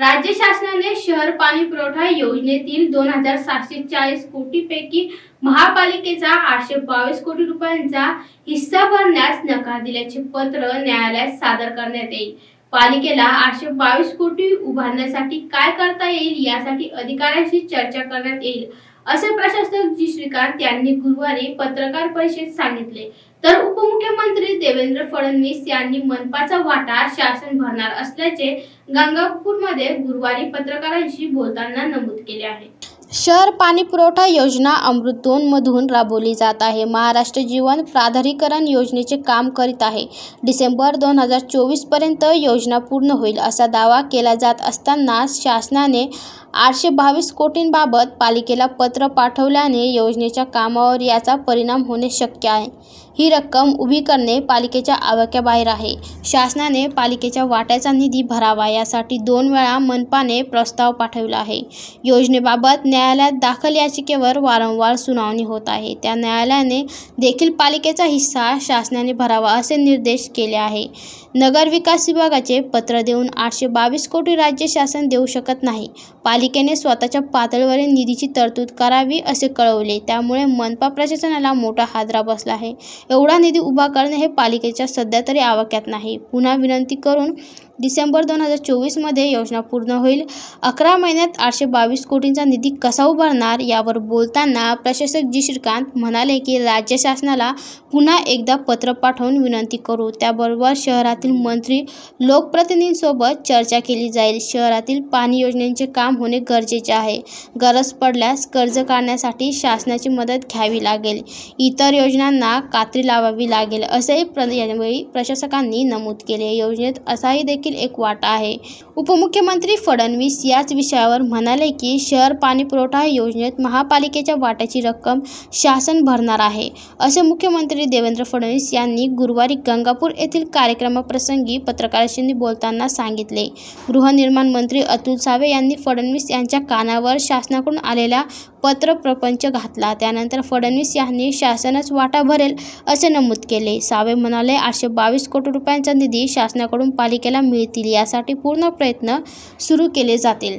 राज्य शासनाने शहर पाणी पुरवठा योजनेतील दोन हजार सातशे चाळीस कोटीपैकी महापालिकेचा आठशे बावीस कोटी रुपयांचा हिस्सा भरण्यास नकार दिल्याचे पत्र न्यायालयात सादर करण्यात येईल. पालिकेला आठशे बावीस कोटी उभारण्यासाठी काय करता येईल यासाठी अधिकाऱ्यांशी चर्चा करण्यात येईल. असे प्रशासक जी श्रीकांत यांनी गुरुवारी पत्रकार परिषदेत सांगितले. तर उपमुख्यमंत्री देवेंद्र फडणवीस यांनी मनपाचा वाटा शासन भरणार असल्याचे गंगापूरमध्ये गुरुवारी पत्रकारांशी बोलताना नमूद केले आहे. शहर पाणी पुरवठा योजना अमृत दोन मधून राबवली जात आहे. महाराष्ट्र जीवन प्राधिकरण योजनेचे काम करीत आहे. डिसेंबर दोन हजार चोवीसपर्यंत योजना पूर्ण होईल असा दावा केला जात असताना शासनाने आठशे बावीस कोटींबाबत पालिकेला पत्र पाठवल्याने योजनेच्या कामावर याचा परिणाम होणे शक्य आहे. ही रक्कम उभी करणे पालिकेच्या आवाक्याबाहेर आहे. शासनाने पालिकेच्या वाट्याचा निधी भरावा यासाठी दोन वेळा मनपाने प्रस्ताव पाठवला आहे. योजनेबाबत न्यायालयात दाखल याचिकेवर वारंवार सुनावणी होत आहे. त्या न्यायालयाने देखील पालिकेचा हिस्सा शासनाने भरावा असे निर्देश केले आहे. नगरविकास विभागाचे पत्र देऊन आठशे बावीस कोटी राज्य शासन देऊ शकत नाही. पालिकेने स्वतःच्या पातळीवरील निधीची तरतूद करावी असे कळवले. त्यामुळे मनपा प्रशासनाला मोठा हादरा बसला आहे. एवढा निधी उभा करणे हे पालिकेच्या सध्या तरी आवाक्यात नाही. पुन्हा विनंती करून डिसेंबर दोन हजार चोवीसमध्ये योजना पूर्ण होईल. अकरा महिन्यात आठशे बावीस कोटींचा निधी कसा उभारणार यावर बोलताना प्रशासक जी. श्रीकांत म्हणाले की राज्य शासनाला पुन्हा एकदा पत्र पाठवून विनंती करू. त्याबरोबर शहरातील मंत्री लोकप्रतिनिधींसोबत चर्चा केली जाईल. शहरातील पाणी योजनेचे काम होणे गरजेचे आहे. गरज पडल्यास कर्ज काढण्यासाठी शासनाची मदत घ्यावी लागेल. इतर योजनांना कात्री लावावी लागेल असेही प्र यावेळी प्रशासकांनी नमूद केले. योजनेत असाही देखील एक वाटा आहे. उपमुख्यमंत्री फडणवीस याच विषयावर म्हणाले की शहर पाणी पुरवठा योजनेत महापालिकेच्या वाट्याची रक्कम शासन भरणार आहे असे मुख्यमंत्री देवेंद्र फडणवीस यांनी गुरुवारी गंगापूर येथील कार्यक्रमाप्रसंगी पत्रकारांशी बोलताना सांगितले. गृहनिर्माण मंत्री अतुल सावे यांनी फडणवीस यांच्या कानावर शासनाकडून आलेला पत्र प्रपंच घातला. त्यानंतर फडणवीस यांनी शासनच वाटा भरेल असे नमूद केले. सावे म्हणाले आठशे बावीस कोटी रुपयांचा निधी शासनाकडून पालिकेला मिळतील यासाठी पूर्ण प्रयत्न सुरू केले जातील.